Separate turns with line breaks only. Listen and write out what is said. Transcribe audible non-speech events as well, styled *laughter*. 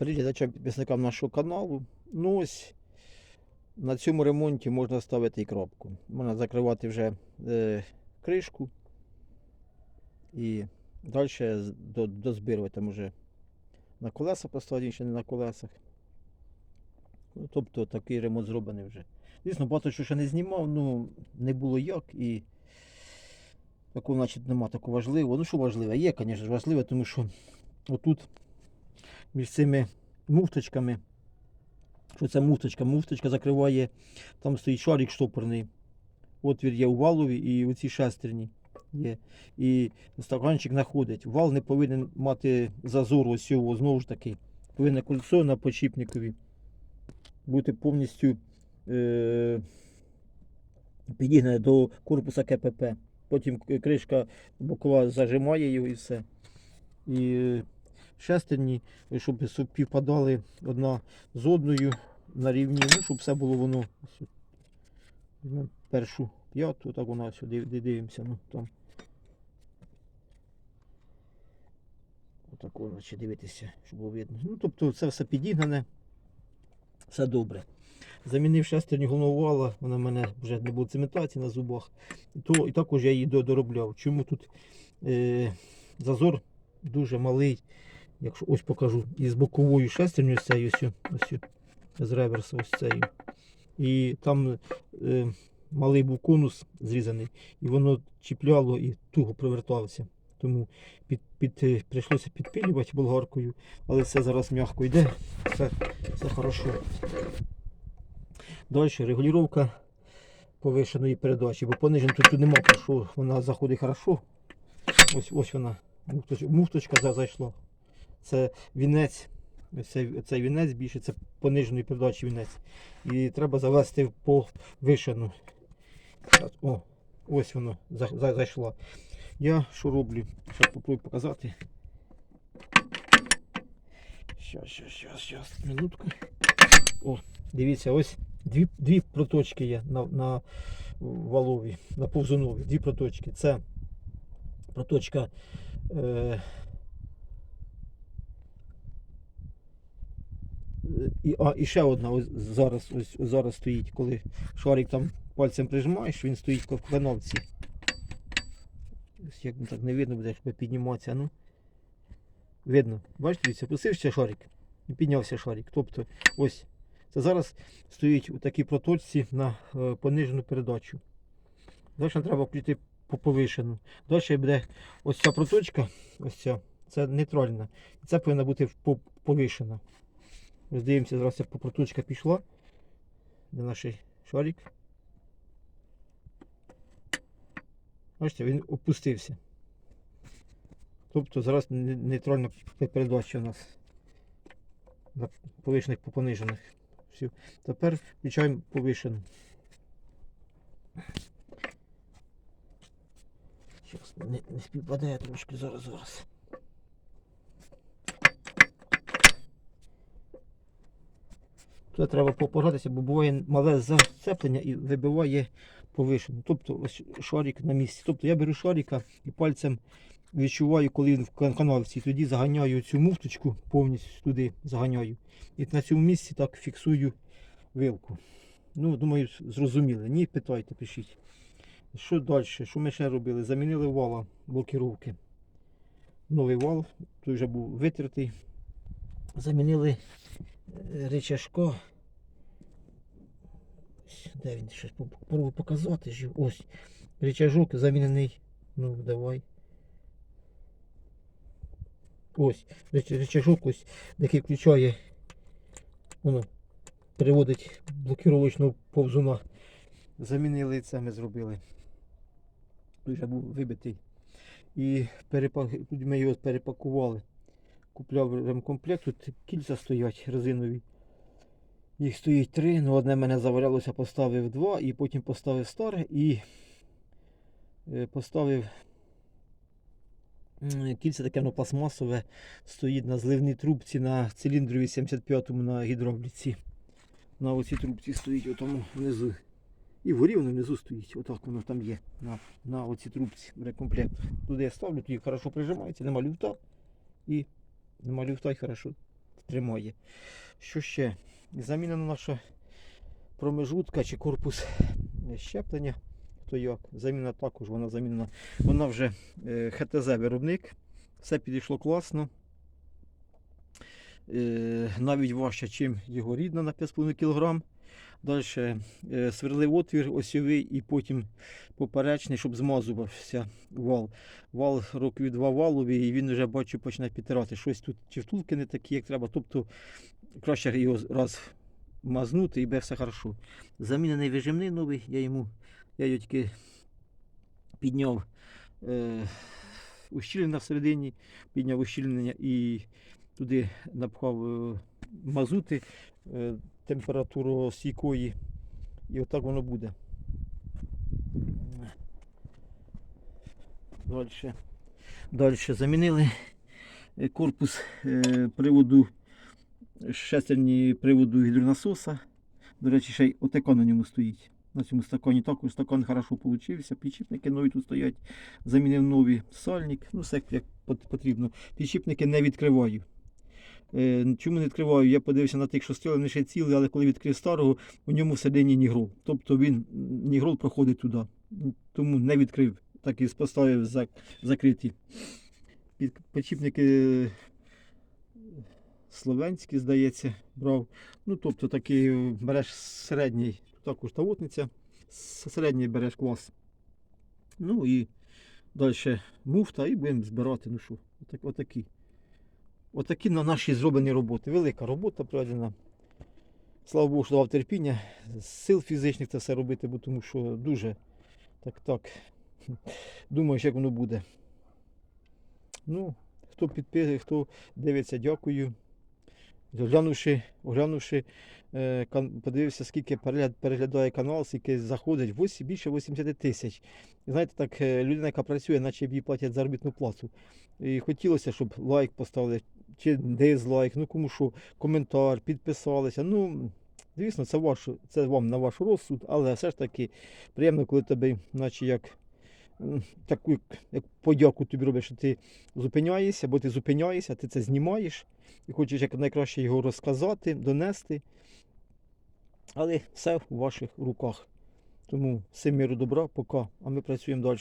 Глядачам підписникам нашого каналу. Ну ось на цьому ремонті можна ставити і кропку. Можна закривати вже е, кришку і далі до, дозбирувати там вже на колеса поставити, ще не на колесах. Ну, тобто такий ремонт зроблений вже. Звісно, багато що ще не знімав, ну не було як і такого, значить, нема такого важливого. Ну що важливе? Є, звісно важливе, тому що отут між цими муфточками. Що це муфточка? Муфточка закриває, там стоїть шарик штопорний. Отвір є у валові і у цій шестерні є. І стаканчик знаходить. Вал не повинен мати зазору ось цього, знову ж таки. Повинне кольцо на почіпникові бути повністю е- підігнане до корпуса КПП. Потім кришка бокова зажимає його і все. І шестерні, щоб співпадали одна з одною на рівні, ну, щоб все було воно. Візьмемо першу п'яту, так вона сюди дивимося. Ну, там. Отак воно дивитися, щоб було видно. Ну, тобто це все підігнане, все добре. Замінив шестерню головного вала, вона в мене вже не було цементації на зубах. То, і також я її до- доробляв. Чому тут е, зазор дуже малий. Якщо ось покажу, із боковою шестерню цією, ось, ось, з реверсу ось цією. І там е, малий був конус зрізаний, і воно чіпляло і туго приверталося. Тому під, під, е, прийшлося підпилювати болгаркою, але все зараз м'яко йде, все, все хорошо. Далі регулювання повишеної передачі, бо понижен тут, тут нема про що, вона заходить хорошо. Ось, ось вона, муфточка зайшла. Це вінець, цей, цей вінець більше, це пониженої передачі вінець. І треба завести в повишену. О, ось воно за, за, зайшло. Я що роблю? Зараз попробую показати. Щас, щас, щас, щас, минутку. О, дивіться, ось дві, дві проточки є на, на валові, на повзунові. Дві проточки. Це проточка. Е, і, а, і ще одна ось зараз, ось, зараз стоїть, коли шарик там пальцем прижимаєш, він стоїть в канавці. Ось Як так не видно буде, щоб підніматися. Ну. Видно. Бачите, опустився шарик і піднявся шарик. Тобто ось це зараз стоїть у такій проточці на е, понижену передачу. Далі треба включити по повишену. Далі буде ось ця проточка, ось ця, це нейтральна. І це повинна бути повишена. Ось дивимося, зараз ця проточка пішла. Де наш шарик. Бачите, він опустився. Тобто зараз нейтральна передача у нас на повишених по понижених. Все. Тепер включаємо повишену. Зараз не співпадає трошки зараз зараз. Тут треба попожатися, бо буває мале зацеплення і вибиває повишену. Тобто ось шарик на місці. Тобто я беру шарика і пальцем відчуваю, коли він в кан- канавці, тоді заганяю цю муфточку, повністю туди заганяю. І на цьому місці так фіксую вилку. Ну, думаю, зрозуміли. Ні, питайте, пишіть. Що далі? Що ми ще робили? Замінили вала блокіровки. Новий вал, той вже був витертий. Замінили е, рычажко. Ось, Де він щось попробую показати ж. його. Ось. Рычажок замінений. Ну, давай. Ось. рич- Рычажок ось, який включає. Воно переводить блокіровочного повзуна. Замінили це ми зробили. Той вже був вибитий. І перепак... тут ми його перепакували. Купляв ремкомплект, тут кільця стоять резинові. Їх стоїть три, ну одне мене завалялося, поставив два, і потім поставив старе і е, поставив кільце таке воно пластмасове, стоїть на зливній трубці на циліндрові 75-му на гідравліці. На оцій трубці стоїть отому внизу. І вгорі воно внизу стоїть. Отак воно там є. На, на оцій трубці ремкомплект. Туди я ставлю, тоді хорошо прижимається, нема люфта. І і хорошо тримає. Що ще? Замінена наша промежутка чи корпус щеплення. То як? Заміна також, вона замінена. Вона вже е, ХТЗ виробник. Все підійшло класно. Е, навіть важче, ніж його рідна на 5,5 кг. Далі е, сверлив отвір осьовий і потім поперечний, щоб змазувався вал. Вал років два валовий, і він вже бачу починає підтирати. Щось тут чи втулки не такі, як треба. Тобто краще його раз мазнути і буде все хорошо. Замінений вижимний новий, я йому я його тільки підняв е, ущільнення всередині, підняв ущільнення і туди напхав е, мазути е, температуру стійкої. І отак воно буде. Далі. Далі замінили корпус е, приводу шестерні приводу гідронасоса. До речі, ще й отако на ньому стоїть. На цьому стакані також стакан хорошо получився. Підшипники нові тут стоять. Замінив нові сальник. Ну, все як потрібно. Підшипники не відкриваю. Е, Чому не відкриваю? Я подивився на тих, що стояли, вони ще цілі, але коли відкрив старого, у ньому всередині нігрол. Тобто він нігрол проходить туди. Тому не відкрив, так і поставив зак- закриті. Під- Підшипники словенські, здається, брав. Ну, тобто такий е, береш середній, також тавотниця, середній береш клас. Ну і далі муфта і будемо збирати. Ну що, отак, отакі. Отакі на наші зроблені роботи. Велика робота проведена. Слава Богу, що дав терпіння, сил фізичних це все робити, бо тому що дуже так так. *laughs* Думаю, як воно буде. Ну, хто підписує, хто дивиться, дякую. Оглянувши, оглянувши, е, подивився, скільки перегляд, переглядає канал, скільки заходить, Восі- більше 80 тисяч. Знаєте, так е, людина, яка працює, наче їй платять заробітну плату. І хотілося, щоб лайк поставили, чи дизлайк, ну кому що, коментар, підписалися. Ну, звісно, це, ваш, це вам на ваш розсуд, але все ж таки приємно, коли тебе, наче як. Таку як- як подяку тобі роблять, що ти зупиняєшся, бо ти зупиняєшся, ти це знімаєш і хочеш як найкраще його розказати, донести. Але все в ваших руках. Тому всім миру добра, пока, а ми працюємо далі.